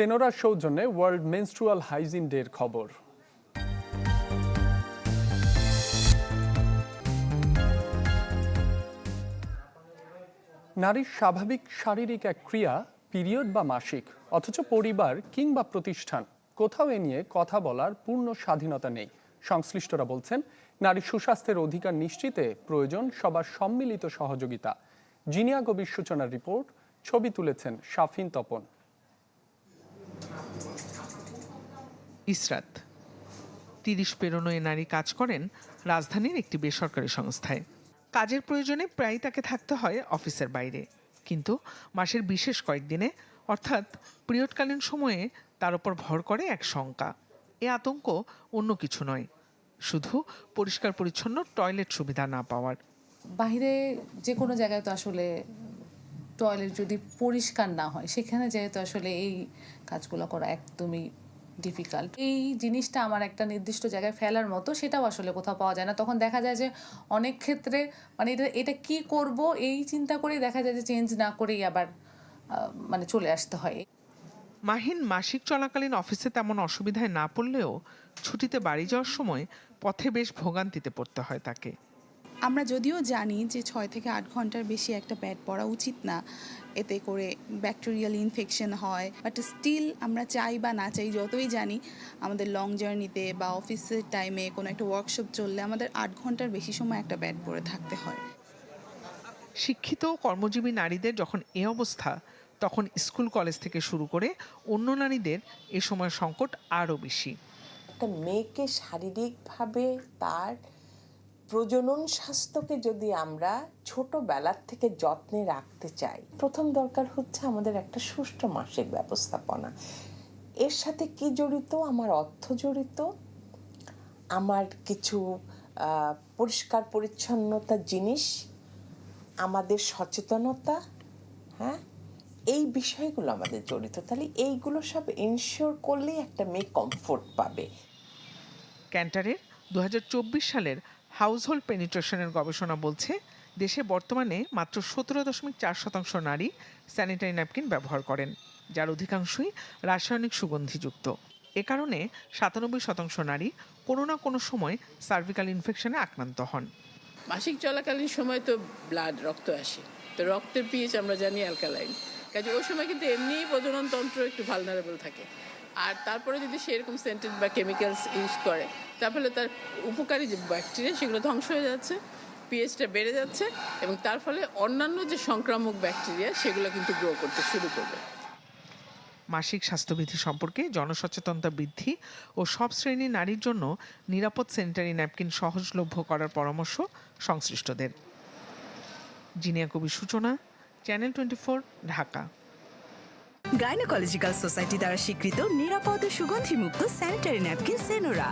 সেনোরার সৌজন্যে world menstrual hygiene ডের খবর। নারীর স্বাভাবিক শারীরিক এক ক্রিয়া, পিরিয়ড বা মাসিক, অথচ পরিবার কিংবা প্রতিষ্ঠান, কোথাও এ নিয়ে কথা বলার পূর্ণ স্বাধীনতা নেই। সংশ্লিষ্টরা বলছেন, নারী সুস্বাস্থ্যের অধিকার নিশ্চিতে প্রয়োজন সবার সম্মিলিত সহযোগিতা। জিনিয়া গভীর সূচনার রিপোর্ট, ছবি তুলেছেন শাফিন তপন। ইসরাত। তিরিশ পেরোনো এ নারী কাজ করেন রাজধানীর একটি বেসরকারি সংস্থায়। কাজের প্রয়োজনে প্রায় তাকে থাকতে হয় অফিসের বাইরে। কিন্তু মাসের বিশেষ কয়েকদিনে, অর্থাৎ পিরিয়ডকালীন সময়ে, তার উপর ভর করে এক শঙ্কা। এ আতঙ্ক অন্য কিছু নয়, শুধু পরিষ্কার পরিচ্ছন্ন টয়লেট সুবিধা না পাওয়ার। বাইরে যে কোনো জায়গায় তো আসলে টয়লেট যদি পরিষ্কার না হয়, সেখানে যেহেতু আসলে এই কাজগুলো করা একদমই ডিফিকাল্ট এই জিনিসটা আমার একটা নির্দিষ্ট জায়গায় ফেলার মতো সেটাও আসলে কোথাও পাওয়া যায় না। তখন দেখা যায় যে অনেক ক্ষেত্রে মানে এটা এটা কী করব এই চিন্তা করেই দেখা যায় যে চেঞ্জ না করেই আবার মানে চলে আসতে হয়। মাহিন, মাসিক চলাকালীন অফিসে তেমন অসুবিধায় না পড়লেও ছুটিতে বাড়ি যাওয়ার সময় পথে বেশ ভোগান্তিতে পড়তে হয় তাকে। আমরা যদিও জানি যে ছয় থেকে আট ঘণ্টার বেশি একটা প্যাড পরা উচিত না। এতে করে ব্যাকটেরিয়াল ইনফেকশন হয়। বাট স্টিল আমরা চাই বা না চাই যতই জানি আমাদের লং জার্নিতে বা অফিসের টাইমে কোনো একটা ওয়ার্কশপ চললে আমাদের আট ঘণ্টার বেশি সময় একটা প্যাড পরে থাকতে হয়। শিক্ষিত কর্মজীবী নারীদের যখন এ অবস্থা তখন স্কুল কলেজ থেকে শুরু করে অন্য নারীদের এ সময় সংকট আরও বেশি। একটা মেয়েকে শারীরিকভাবে তার প্রজনন স্বাস্থ্যকে যদি আমরা ছোটবেলার থেকে যত্নে রাখতে চাই, প্রথম দরকার হচ্ছে আমাদের একটা সুষ্ঠু মাসিক ব্যবস্থাপনা। এর সাথে কি জড়িত? আমার অর্থ জড়িত। আমার কিছু পরিষ্কার পরিচ্ছন্নতা জিনিস, আমাদের সচেতনতা হ্যাঁ? এই বিষয়গুলো আমাদের জড়িত। তাহলে এইগুলো সব ইনশিওর করলেই একটা মেয়ে কমফোর্ট পাবে। ক্যান্টারের দু হাজার চব্বিশ সালের হাউসহোল্ড পেনিট্রেশনের গবেষণা বলছে, দেশে বর্তমানে মাত্র সতেরো দশমিক চার শতাংশ নারী স্যানিটারি ন্যাপকিন ব্যবহার করেন, যার অধিকাংশই রাসায়নিক সুগন্ধিযুক্ত। এ কারণে সাতানব্বই শতাংশ নারী কোনো না কোনো সময় সার্ভিক্যাল ইনফেকশনে আক্রান্ত হন। মাসিক চলাকালীন সময় তো ব্লাড রক্ত আসে। তো রক্তের পিএইচ আমরা জানি অ্যালকালাইন কাজে ওই সময় কিন্তু এমনিই প্রজনন তন্ত্র একটু ভালনারেবল থাকে। আর তারপরে যদি সেরকম সেন্টেড বা কেমিক্যালস ইউজ করে, তাহলে তার উপকারী যে ব্যাকটেরিয়া সেগুলো ধ্বংস হয়ে যাচ্ছে পিএইচটা বেড়ে যাচ্ছে এবং তার ফলে অন্যান্য যে সংক্রামক ব্যাকটেরিয়া সেগুলো কিন্তু গ্রো করতে শুরু করবে। মাসিক স্বাস্থ্যবিধি সম্পর্কে জনসচেতনতা বৃদ্ধি ও সব শ্রেণির নারীর জন্য নিরাপদ স্যানিটারি ন্যাপকিন সহজলভ্য করার পরামর্শ সংশ্লিষ্টদের। Jinia Kabir Suchona channel twenty Dhaka. Gynaecological society দ্বারা স্বীকৃত নিরাপদ সুগন্ধিমুক্ত স্যানিটারি ন্যাপকিন সেনোরা